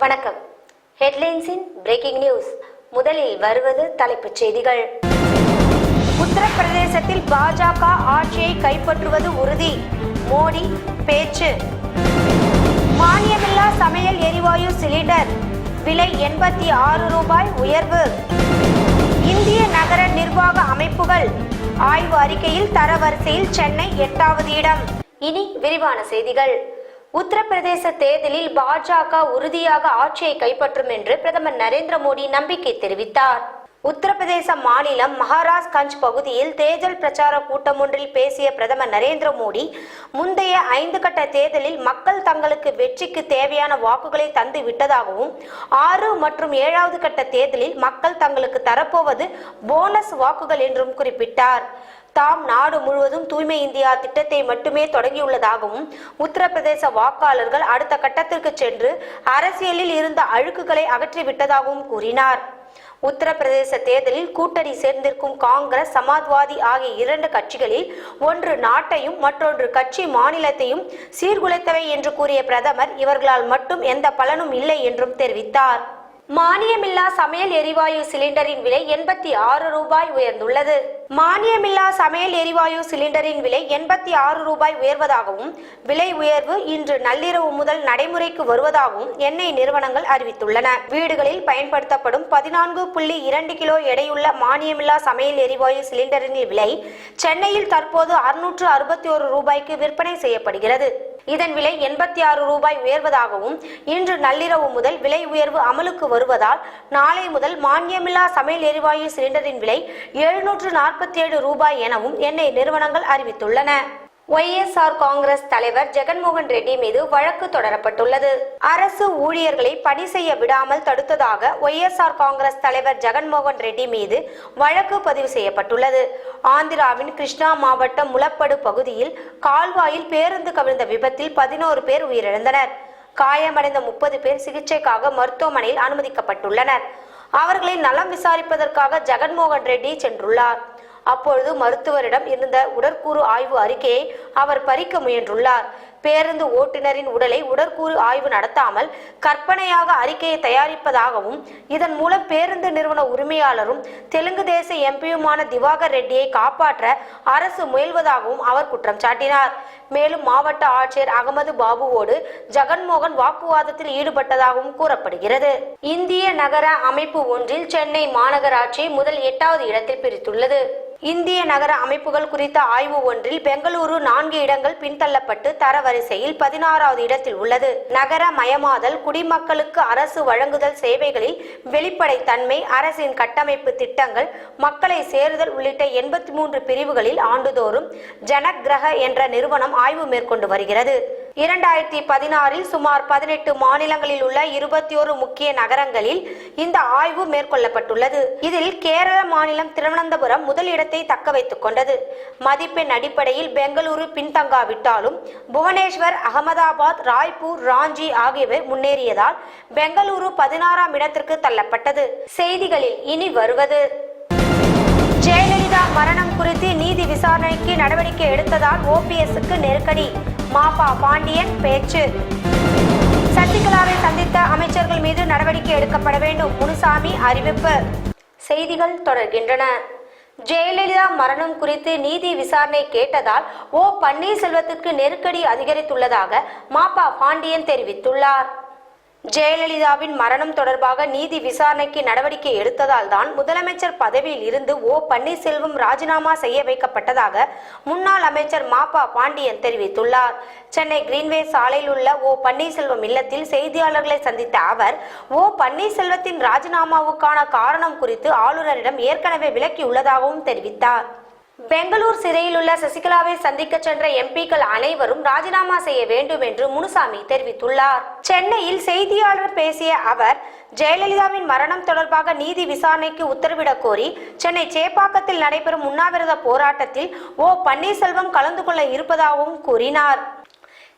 வணக்கம். ஹெட்லைன்ஸின் breaking news முதலில் வருவது தலைப்புச் செய்திகள். உத்தரப்பிரதேசத்தில் பாஜக ஆட்சியை கைப்பற்றுவது உறுதி. மோடி பேச்சு. மானியமில்லா சமையல் எரிவாயு சிலிண்டர். விலை எண்பத்தி ஆறு ரூபாய் உயர்வு. இந்திய நகர நிர்வாக அமைப்புகள். ஆய்வு அறிக்கையில் தரவரிசையில் சென்னை எட்டாவது இடம். இனி விரிவான செய்திகள். உத்தரப்பிரதேச தேர்தலில் பாஜக உறுதியாக ஆட்சியை கைப்பற்றும் என்று பிரதமர் நரேந்திர மோடி நம்பிக்கை தெரிவித்தார். உத்தரப்பிரதேச மாநிலம் மகாராஜ்கஞ்ச் பகுதியில் தேர்தல் பிரச்சார கூட்டம் ஒன்றில் பேசிய பிரதமர் நரேந்திர மோடி முந்தைய ஐந்து கட்ட தேர்தலில் மக்கள் தங்களுக்கு வெற்றிக்கு தேவையான வாக்குகளை தந்து விட்டதாகவும் ஆறு மற்றும் ஏழாவது கட்ட தேர்தலில் மக்கள் தங்களுக்கு தரப்போவது போனஸ் வாக்குகள் என்றும் குறிப்பிட்டார். தாம் நாடு முழுவதும் தூய்மை இந்தியா திட்டத்தை மட்டுமே தொடங்கியுள்ளதாகவும் உத்தரப்பிரதேச வாக்காளர்கள் அடுத்த கட்டத்திற்கு சென்று அரசியலில் இருந்த அழுக்குகளை அகற்றிவிட்டதாகவும் கூறினார். உத்தரப்பிரதேச தேர்தலில் கூட்டணி சேர்ந்திருக்கும் காங்கிரஸ் சமாஜ்வாதி ஆகிய இரண்டு கட்சிகளில் ஒன்று நாட்டையும் மற்றொன்று கட்சி மாநிலத்தையும் சீர்குலைத்தவை என்று கூறிய பிரதமர் இவர்களால் மட்டும் எந்த பலனும் இல்லை என்றும் தெரிவித்தார். மானியமில்லா சமையல் எரிவாயு சிலிண்டரின் விலை எண்பத்தி ஆறு ரூபாய் உயர்ந்துள்ளது. மானியமில்லா சமையல் எரிவாயு சிலிண்டரின் விலை எண்பத்தி ஆறு ரூபாய் உயர்வதாகவும் விலை உயர்வு இன்று நள்ளிரவு முதல் நடைமுறைக்கு வருவதாகவும் எண்ணெய் நிறுவனங்கள் அறிவித்துள்ளன. வீடுகளில் பயன்படுத்தப்படும் பதினான்கு புள்ளி இரண்டு கிலோ எடையுள்ள மானியமில்லா சமையல் எரிவாயு சிலிண்டரின் விலை சென்னையில் தற்போது அறுநூற்று அறுபத்தி ஒரு ரூபாய்க்கு விற்பனை செய்யப்படுகிறது. இதன் விலை எண்பத்தி ஆறு ரூபாய் உயர்வதாகவும் இன்று நள்ளிரவு முதல் விலை உயர்வு அமலுக்கு வருவதால் நாளை முதல் மானியமில்லா சமையல் எரிவாயு சிலிண்டரின் விலை எழுநூற்று நாற்பத்தி ஏழு ரூபாய் எனவும் எண்ணெய் நிறுவனங்கள் அறிவித்துள்ளன. ஒய்எஸ்ஆர் காங்கிரஸ் தலைவர் ஜெகன்மோகன் ரெட்டி மீது வழக்கு தொடரப்பட்டுள்ளது. அரசு ஊழியர்களை பணி செய்ய விடாமல் தடுத்ததாக ஒய்எஸ்ஆர் காங்கிரஸ் தலைவர் ஜெகன்மோகன் ரெட்டி மீது வழக்கு பதிவு செய்யப்பட்டுள்ளது. ஆந்திராவின் கிருஷ்ணா மாவட்டம் முலப்படு பகுதியில் கால்வாயில் பேருந்து கவிழ்ந்த விபத்தில் பதினோரு பேர் உயிரிழந்தனர். காயமடைந்த முப்பது பேர் சிகிச்சைக்காக மருத்துவமனையில் அனுமதிக்கப்பட்டுள்ளனர். அவர்களை நலம் விசாரிப்பதற்காக ஜெகன்மோகன் ரெட்டி சென்றுள்ளார். அப்பொழுது மருத்துவரிடம் இருந்த உடற்கூறு ஆய்வு அறிக்கையை அவர் பறிக்க முயன்றுள்ளார். பேருந்து ஓட்டுநரின் உடலை உடற்கூறு ஆய்வு நடத்தாமல் கற்பனையாக அறிக்கையை தயாரிப்பதாகவும் இதன் மூலம் பேருந்து நிறுவன உரிமையாளரும் தெலுங்கு தேச எம்பியுமான திவாகர் ரெட்டியை காப்பாற்ற அரசு முயல்வதாகவும் அவர் குற்றம் சாட்டினார். மேலும் மாவட்ட ஆட்சியர் அகமது பாபுவோடு ஜெகன்மோகன் வாக்குவாதத்தில் ஈடுபட்டதாகவும் கூறப்படுகிறது. இந்திய நகர அமைப்பு ஒன்றில் சென்னை மாநகராட்சி முதல் எட்டாவது இடத்தில் பிரித்துள்ளது. இந்திய நகர அமைப்புகள் குறித்த ஆய்வு ஒன்றில் பெங்களூரு நான்கு இடங்கள் பின்தள்ளப்பட்டு தரவரிசையில் பதினாறாவது இடத்தில் உள்ளது. நகர மயமாதல் குடிமக்களுக்கு அரசு வழங்குதல் சேவைகளில் வெளிப்படைத்தன்மை அரசின் கட்டமைப்பு திட்டங்கள் மக்களை சேருதல் உள்ளிட்ட எண்பத்தி மூன்று பிரிவுகளில் ஆண்டுதோறும் ஜனக்ரக என்ற நிறுவனம் ஆய்வு மேற்கொண்டு வருகிறது. இரண்டாயிரத்தி பதினாறில் சுமார் பதினெட்டு மாநிலங்களில் உள்ள இருபத்தி ஒரு முக்கிய நகரங்களில் இந்த ஆய்வு மேற்கொள்ளப்பட்டுள்ளது. இதில் கேரள மாநிலம் திருவனந்தபுரம் முதல் இடத்தை தக்க வைத்துக் கொண்டது. மதிப்பெண் அடிப்படையில் பெங்களூரு பின்தங்காவிட்டாலும் புவனேஸ்வர் அகமதாபாத் ராய்ப்பூர் ராஞ்சி ஆகியவை முன்னேறியதால் பெங்களூரு பதினாறாம் இடத்திற்கு தள்ளப்பட்டது. செய்திகளில் இனி வருவது. ஜெயலலிதா மரணம் குறித்து விசாரணைக்கு நடவடிக்கை எடுத்ததால் ஓபிஎஸ்க்கு நெருக்கடி. மாபா பாண்டியன் பேச்சு. சசிகலாவை சந்தித்த அமைச்சர்கள் மீது நடவடிக்கை எடுக்கப்பட வேண்டும். முனுசாமி அறிவிப்பு. செய்திகள் தொடர்கின்றன. ஜெயலலிதா மரணம் குறித்து நீதி விசாரணை கேட்டதால் ஓ பன்னீர்செல்வத்துக்கு நெருக்கடி அதிகரித்துள்ளதாக மாபா பாண்டியன் தெரிவித்துள்ளார். ஜெயலலிதாவின் மரணம் தொடர்பாக நீதி விசாரணைக்கு நடவடிக்கை எடுத்ததால் தான் முதலமைச்சர் பதவியில் இருந்து ஓ பன்னீர்செல்வம் ராஜினாமா செய்ய வைக்கப்பட்டதாக முன்னாள் அமைச்சர் மாப்பா பாண்டியன் தெரிவித்துள்ளார். சென்னை கிரீன்வே சாலையில் உள்ள ஓ பன்னீர்செல்வம் இல்லத்தில் செய்தியாளர்களை சந்தித்த அவர் ஓ பன்னீர்செல்வத்தின் ராஜினாமாவுக்கான காரணம் குறித்து ஆளுநரிடம் ஏற்கனவே விளக்கியுள்ளதாகவும் தெரிவித்தார். பெங்களூர் சிறையில் உள்ள சசிகலாவை சந்திக்க சென்ற எம்பிக்கள் அனைவரும் ராஜினாமா செய்ய வேண்டும் என்று முனுசாமி தெரிவித்துள்ளார். சென்னையில் செய்தியாளர் பேசிய அவர் ஜெயலலிதாவின் மரணம் தொடர்பாக நீதி விசாரணைக்கு உத்தரவிடக் கோரி சென்னை சேப்பாக்கத்தில் நடைபெறும் உண்ணாவிரத போராட்டத்தில் ஓ பன்னீர்செல்வம் கலந்து கொள்ள இருப்பதாகவும் கூறினார்.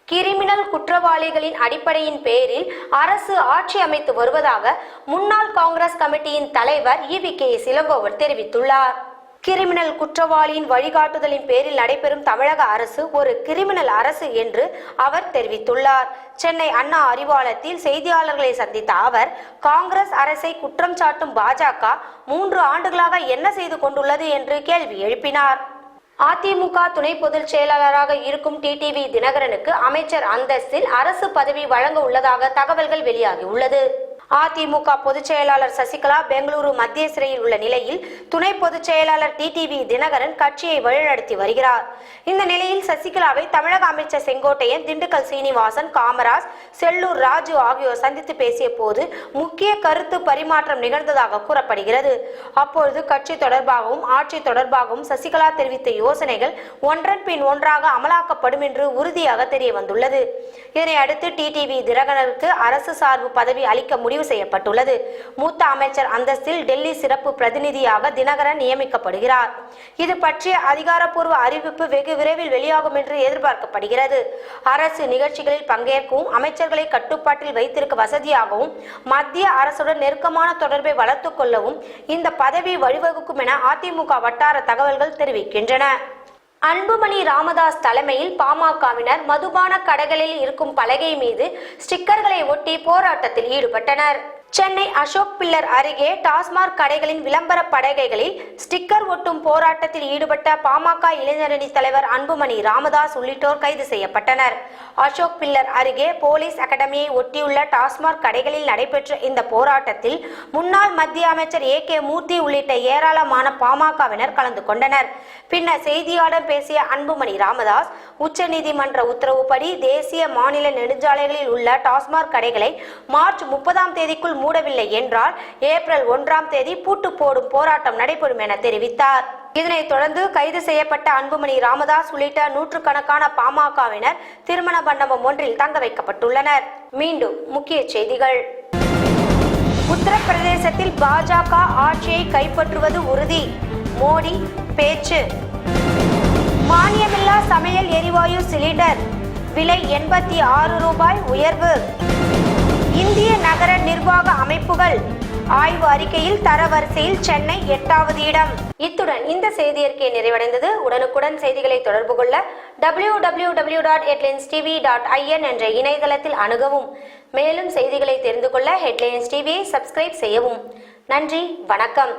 கிரிமினல் குற்றவாளிகளின் அடிப்படையின் பேரில் அரசு ஆட்சி அமைத்து வருவதாக முன்னாள் காங்கிரஸ் கமிட்டியின் தலைவர் இவி கே சிலங்கோவர் தெரிவித்துள்ளார். கிரிமினல் குற்றவாளியின் வழிகாட்டுதலின் பேரில் நடைபெறும் தமிழக அரசு ஒரு கிரிமினல் அரசு என்று அவர் தெரிவித்துள்ளார். சென்னை அண்ணா அறிவாலயத்தில் செய்தியாளர்களை சந்தித்த அவர் காங்கிரஸ் அரசை குற்றம் சாட்டும் பாஜக மூன்று ஆண்டுகளாக என்ன செய்து கொண்டுள்ளது என்று கேள்வி எழுப்பினார். அதிமுக துணை பொதுச் செயலாளராக இருக்கும் டிடிவி தினகரனுக்கு அமைச்சர் அந்தஸ்தில் அரசு பதவி வழங்க உள்ளதாக தகவல்கள் வெளியாகியுள்ளது. அதிமுக பொதுச் செயலாளர் சசிகலா பெங்களூரு மத்திய சிறையில் உள்ள நிலையில் துணை பொதுச் செயலாளர் டிடிவி தினகரன் கட்சியை வழிநடத்தி வருகிறார். இந்த நிலையில் சசிகலாவை தமிழக அமைச்சர் செங்கோட்டையன் திண்டுக்கல் சீனிவாசன் காமராஜ் செல்லூர் ராஜு ஆகியோர் சந்தித்து பேசிய போது முக்கிய கருத்து பரிமாற்றம் நிகழ்ந்ததாக கூறப்படுகிறது. அப்பொழுது கட்சி தொடர்பாகவும் ஆட்சி தொடர்பாகவும் சசிகலா தெரிவித்த யோசனைகள் ஒன்றன் பின் ஒன்றாக அமலாக்கப்படும் என்று உறுதியாக தெரிய வந்துள்ளது. இதனை அடுத்து டிடிவி தினகரனுக்கு அரசு சார்பு பதவி அளிக்க முடிவு செய்யப்பட்டுள்ளது. மூத்த அமைச்சர் அந்தஸ்தில் டெல்லி சிறப்பு பிரதிநிதியாக தினகரன் நியமிக்கப்படுகிறார். இது பற்றிய அதிகாரப்பூர்வ அறிவிப்பு வெகு விரைவில் வெளியாகும் என்று எதிர்பார்க்கப்படுகிறது. அரசு நிகழ்ச்சிகளில் பங்கேற்கவும் அமைச்சர்களை கட்டுப்பாட்டில் வைத்திருக்க வசதியாகவும் மத்திய அரசுடன் நெருக்கமான தொடர்பை வளர்த்துக் கொள்ளவும் இந்த பதவி வழிவகுக்கும் என அதிமுக வட்டார தகவல்கள் தெரிவிக்கின்றன. அன்புமணி ராமதாஸ் தலைமையில் பாமகவினர் மதுபான கடைகளில் இருக்கும் பலகை மீது ஸ்டிக்கர்களை ஒட்டி போராட்டத்தில் ஈடுபட்டனர். சென்னை அசோக் பில்லர் அருகே டாஸ்மாக் கடைகளின் விளம்பர படகைகளில் ஸ்டிக்கர் ஒட்டும் போராட்டத்தில் ஈடுபட்ட பாமக இளைஞரணி தலைவர் அன்புமணி ராமதாஸ் உள்ளிட்டோர் கைது செய்யப்பட்டனர். அசோக் பில்லர் அருகே போலீஸ் அகாடமியை ஒட்டியுள்ள டாஸ்மாக் கடைகளில் நடைபெற்ற இந்த போராட்டத்தில் முன்னாள் மத்திய அமைச்சர் ஏ கே மூர்த்தி உள்ளிட்ட ஏராளமான பாமகவினர் கலந்து கொண்டனர். பின்னர் செய்தியாளர் பேசிய அன்புமணி ராமதாஸ் உச்சநீதிமன்ற உத்தரவுப்படி தேசிய மாநில நெடுஞ்சாலைகளில் உள்ள டாஸ்மாக் கடைகளை மார்ச் முப்பதாம் தேதிக்குள் மூடவில்லை என்றால் ஏப்ரல் ஒன்றாம் தேதி பூட்டு போடும் போராட்டம் நடைபெறும் என தெரிவித்தார். இதனைத் தொடர்ந்து கைது செய்யப்பட்ட அன்புமணி ராமதாஸ் உள்ளிட்ட நூற்றுக்கணக்கான பாமகவினர் திருமண மண்டபம் ஒன்றில் தங்க வைக்கப்பட்டுள்ளனர். மீண்டும் முக்கிய செய்திகள். உத்தரப்பிரதேசத்தில் பாஜக ஆட்சியை கைப்பற்றுவது உறுதி. மோடி பேச்சு. மானியமில்லா சமையல் எரிவாயு சிலிண்டர். விலை எண்பத்தி ஆறு ரூபாய் உயர்வு. இந்திய நகர நிர்வாக அமைப்புகள் ஆய்வு அறிக்கையில் தரவரிசையில் சென்னை எட்டாவது இடம். இத்துடன் இந்த செய்தியறிக்கை நிறைவடைந்தது. உடனுக்குடன் செய்திகளை தொடர்பு கொள்ள W W W dot headlines TV dot I N என்ற இணையதளத்தில் அணுகவும். மேலும் செய்திகளை தெரிந்து கொள்ள ஹெட்லைன்ஸ் டிவியை சப்ஸ்கிரைப் செய்யவும். நன்றி வணக்கம்.